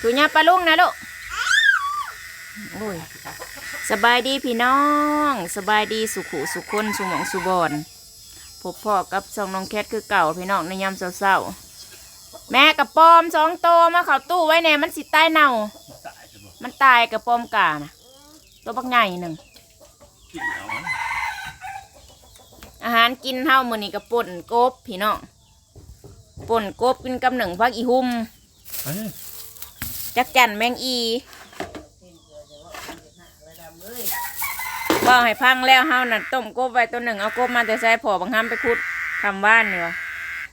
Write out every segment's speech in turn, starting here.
ถูญาปลาลุงนะลูกโอ้ยสบายดีพี่น้อง สบายดีสุขุสุขคนสุหมองสุบอนพบพ่อกับสองน้องแคทคือเก่าพี่น้องในยามเศร้าๆแม่กับปอมสองโตมาเขาตู้ไว้แน่มันสิใตายเน่า มันตายกับปอมกานะตัวบักใหญ่หนึ่งอาหารกินเท่ามือนี้กับป่นกบพี่น้องป่นกบกินกับหนึ่งพักอีหุ่ม จักจันแมงอีก็ให้พังแล้วเฮานั่นต้มกบไว้ตัวหนึ่งเอากบมาแต่ใส่พอบางห้ามไปคุดทำบ้านนี่วะ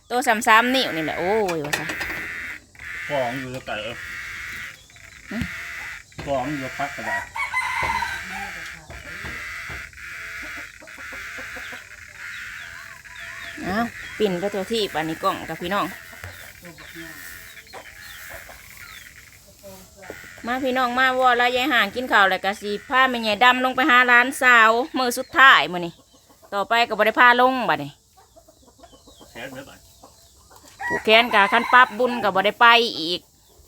ตัวสามสามนิ้วนี่แหละโอ้ยวะซะฟองอยู่แล้วแต่เออฟองอยู่พักก็ได้อ้าวปิ่นไปตัวที่ปานนี้กล่องกับพี่น้อง มาพี่น้องมาวอแล้วยายห่างกินข้าวแล้วก็สีผ้าแม่ใหญ่ดำลงไปหาร้านสาวมือสุดท้ายมือนี้ต่อไปก็บ่ได้พาลงบัดนี่ผู้แค้นกับคันปั๊บบุญก็บ่ได้ไปอีก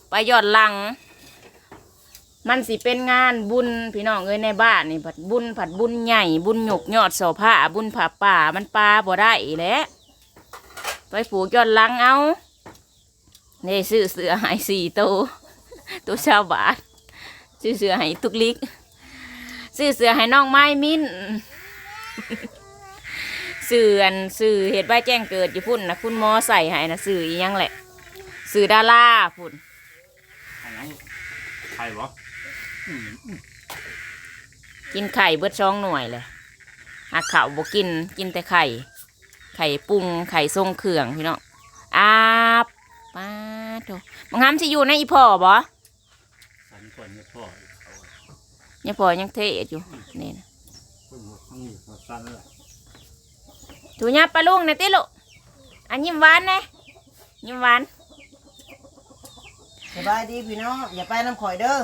ไปยอดหลัง มันสิเป็นงานบุญพี่น้องเอ้ยในบ้านนี่ผัดบุญผัดบุญใหญ่บุญหยกยอดเสาผ้าบุญผ่าป่ามันปลาบ่ได้แหล้วไปผูกยอดลังเอาเนี่ซื้อเสือหายสี่ตัว ตัวชาวบาทซื้อเสือให้ตุกลิกซื้อเสือให้น้องไม้มิ้นสื่ออันสื่อเหตุใบแจ้งเกิดอยู่พุ่นนะคุณหมอใส่ให้นะสื่ออีหยังแหละสื่อดาราพุ่นให้น้องใครวะอืมอืมกินไข่เบิดช่องหน่วยเลยหากเขาวบ่กินกินแต่ไข่ ไข่ปรุงไข่ทรงเครื่องพี่น้องอาบป้าดโถมังคำสิอยู่ในอีพ่อบ่สันก่ อนเนี่ยพ่อเขาอะเนี่ยพ่อยังเทศอยู่นี่นะเพิ่งหัวข้างนี้มาสั้นแล้วถูญาปลาลุงนะติลูกอันยิ้มหวานนะยิ้มหวานสบายดีพี่น้องอย่าไปน้ำข่อยเด้อ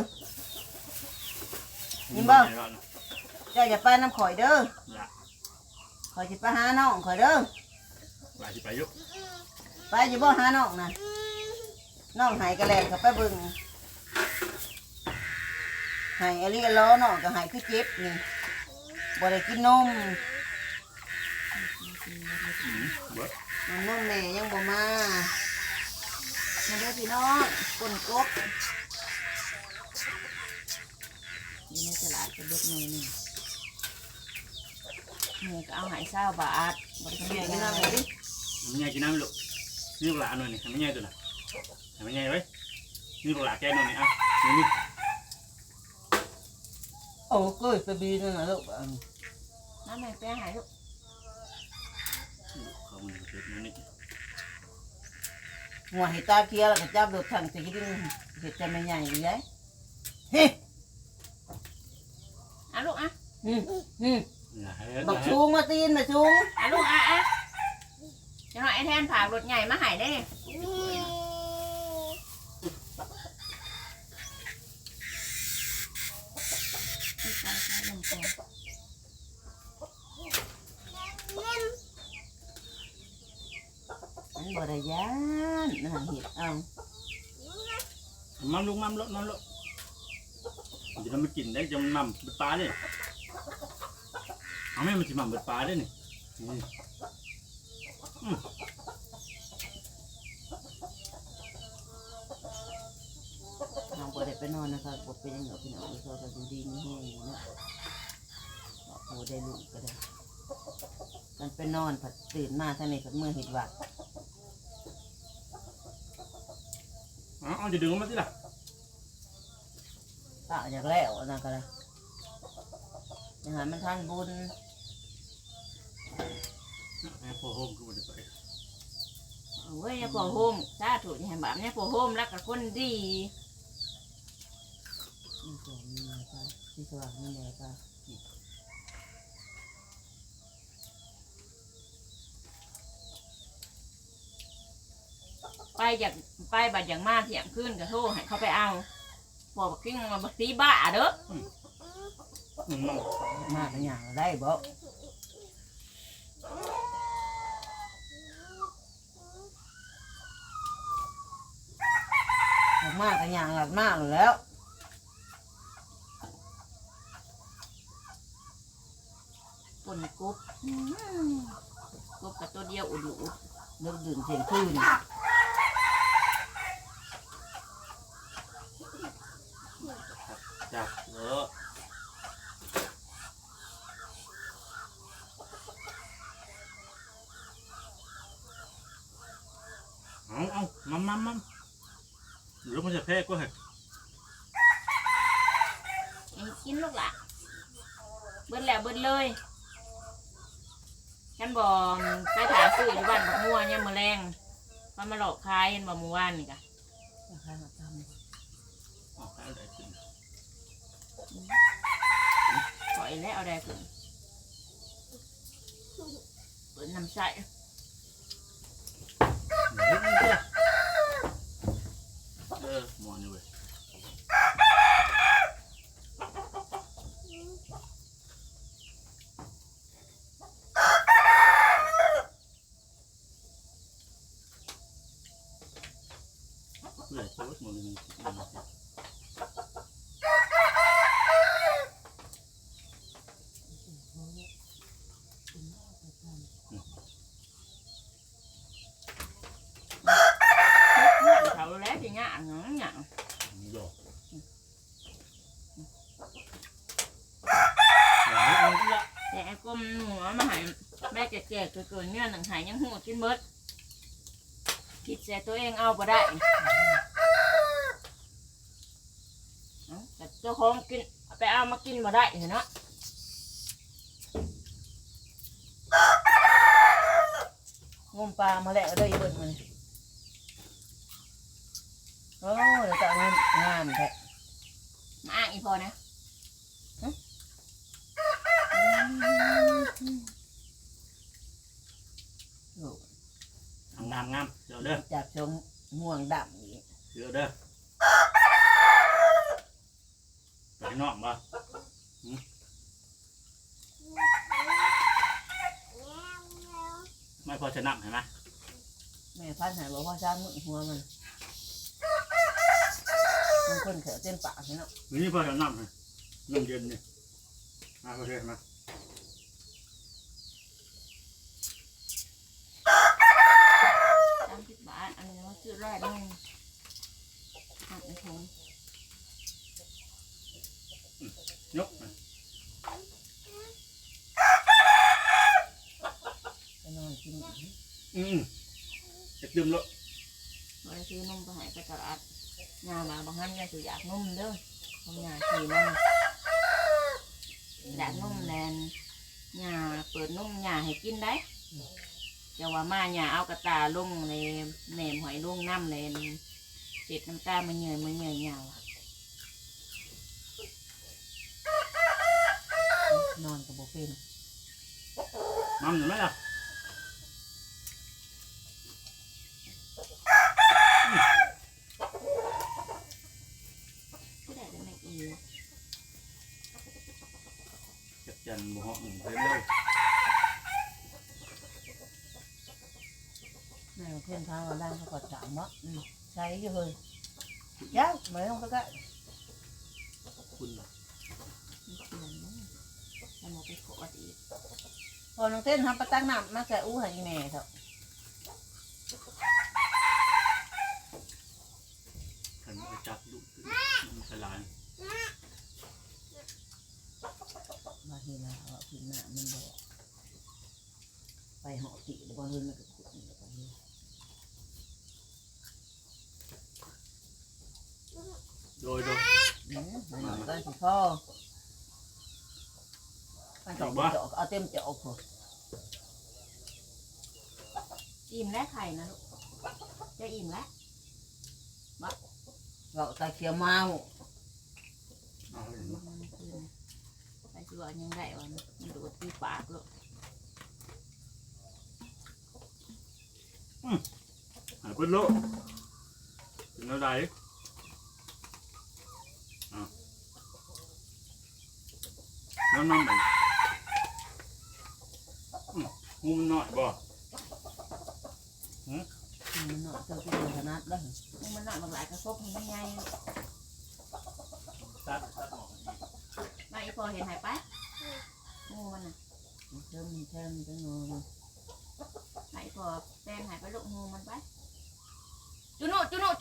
ยิ้มเบิ่งเจ้าอย่าไปน้ำข่อยเด้ออย่าข่อยสิไปหาน้องข่อยเด้อหลายที่ไปอยุไปอยู่บ่หาน้องนะน้องหายกระแลนกับไปเบิ่ง หายอลีล้อน้องก็หายคือเจ็บนี่บ่ได้กินนมน้ำนมแม่ยังบ่มามาเด้อพี่น้องก้นกบอยู่ในตลาดจะเบิดหน่อยหนึงนี่ก็เอาหายเศร้าบาทบริแม่การกินน้ำเลยดิมันใหญ่กินน้ำลูกนี่ลูกหลานหน่อยนี่ให้มันใหญ่ตัวน่ะให้มันใหญ่ไว้นี่ลูกหลานแกหน่อยนี่อะนี่นี่ โอ้เก้ยไปบีนั่นน่ะลูกอันน้ำแม่แป้งหายลูกเขามันเกิดมันนี่หัวให้ตาเคียแล้วก็จับรถถังสิกินเฮ็ดแต่ไม่ใหญ่อีหยังเฮ้อะลูกอะอืมอืมอย่าให้บักชูงมาตีนมาชูงอะลูกอะอะจะหน่อยไอ้แทนผากรถใหญ่มาใหายได้เนี่ยไปไปไปลง ก่อนมันบ่ได้ยานนะเห็ดเอามัมลูกมัมลูกมัมลูกมันจะทำมันกินได้จะมันมัมเบิดปลาเลยเอาแม่มันจะมัมเบิดปลาได้นี่นี่น้องบ่ได้ไปนอนนะครับบ่เป็นหยังดอกพี่น้องเขาก็ดูดีมีแห้งนะ โอ้ได้ลูกก็ได้กันไปนอนผัดตื่นมาท่านนี่ผัดเมื่อเห็ดหวัดเอาเอาจะดึงออกมาสิล่ะป้าอยากแล้วนะก็ได้ยังไงมันทานบุญแม่พ่อโฮมคือมันจะไปเอาเว้ยเนี่ยพอโฮมสาธุเนี่ยแบบเนี่ยพอโฮมแล้วกับคนดีนี่สวยนี่เลยป้าที่สว่างนี่เลยป้า ไป อยากไปบัดอย่างมากเที่ยงคืนก็โทรให้เขาไปเอาบอกบักกิ้งมาบักตีบ้าเด้ออืมมัมมากเป็นอย่างได้บ่ากมากกันอย่างหลักมากแล้วปนกบอื้อกบกับตัวเดียวอุดหลุเลิกดื่นเสียงคืน จับเออเอาเอามัมมัมมัมหรือมันจะแพ้ก็เหรอเองกินลูกละเบิ้ลแล้วเบิ้ลเลยฉันบอกไปถามซื้ออยู่บ้านบักม่วเนี่ยมือแรงมันมาหลอกขายเห็นบอกมือว่านนี่กะนะคะมาทออกแล้วได้ขึ้น ปล่อยแล้วเอาได้ขึ้นเปิดน้ำใส เออหมอนอยู่เว้ยเลยโพสต์หมดเลยนี่ เงื่อนเขาแล้วสิงะหงหยัง หยอกเอาเอาละ แต่ไอ้กลมหัวมาใหายแม่แก่ๆเกินๆเนี่ยหนังหายยังหูกินเบิดคิดแต่ตัวเองเอาบ่ได้เอ้าแต่เจ้าของกินไปเอามากินบ่ได้เห็นเนาะงมปลามาแล้วได้เบิดมันโอ้เดี๋ยวจะเอาเงินงามแท้มาอ้างอีพอนะ โอ้ งามงามเดี๋ยวเด้อจับชงม่วงดำอีกเดี๋ยวเด้อไปข้างนอกมาหืมไม่พอชนะเห็นไหมแม่พันหายบอกพ่อช้างมึงหัวมันมันคนเขียวเต็มปากเลยเนาะนี่พอชนะเลยน้ำเย็นนี่มาโอเคมา สามสิบบาท อันนี้ว่าซื้อร้อยหนึงหักไอ้ทงยกมาไปนอนกินอืมจะดื่มแล้วบริซื้อนมไปใหายไปตลาดงามาบางท่านยายสุอยากนมเด้อบางงาสี่นมอยากนมแลนยาเปิดนมยาให้กินได้ จะว่ามาหยาเอากระตาลงในแหนมหอยลงน้ำเลยเจ็ดน้ำตามันเหนื่อยมันเหนื่อยยาวนอนกับโบเป็นน้ำอยู่ไหมล่ะผู้ใดจะไม่อีจัดจันบ่เหาะหนึ่งเร็วแม่เพื่อนทางเราล่างเขาก็ถามว่าอืมใช้อยู่เลยยักไม่ต้องไปใกล้ ๆคุณล่ะ มีเขียนนะแล้วมาไปขออีกพอน้องเต้นทำประตังน้ำมาใส่อู้ให้อีแม่เถอะขันไปจับลูกขึ้นมันสลายมาทีละเอาขึ้นหน้ามันบอกไปเหาะติแล้วบอลเล่นมันก็ขุดนี่แล้วก็นี่ โดยโดยอืมมันหน่อยก็สิพ่อมันจอกมันจอกเอาเต็มจอกพออิ่มแน้ำน้ำไปอืมงูมันน้อยบ่หืมมันเนาะเจ้าที่เป็นขนาดได้มันหน่อยบางหลายกระทบให้ไม่ใหญ่ตัดตัดออกมาอีพอเห็นหายไปงูมันน่ะเริ่มแทนจังเนาะมาอีพอแฟนหายไปลูกงูมันไปจุนุจุนุจุนุเอาไว้ลูกหลานเอาไว้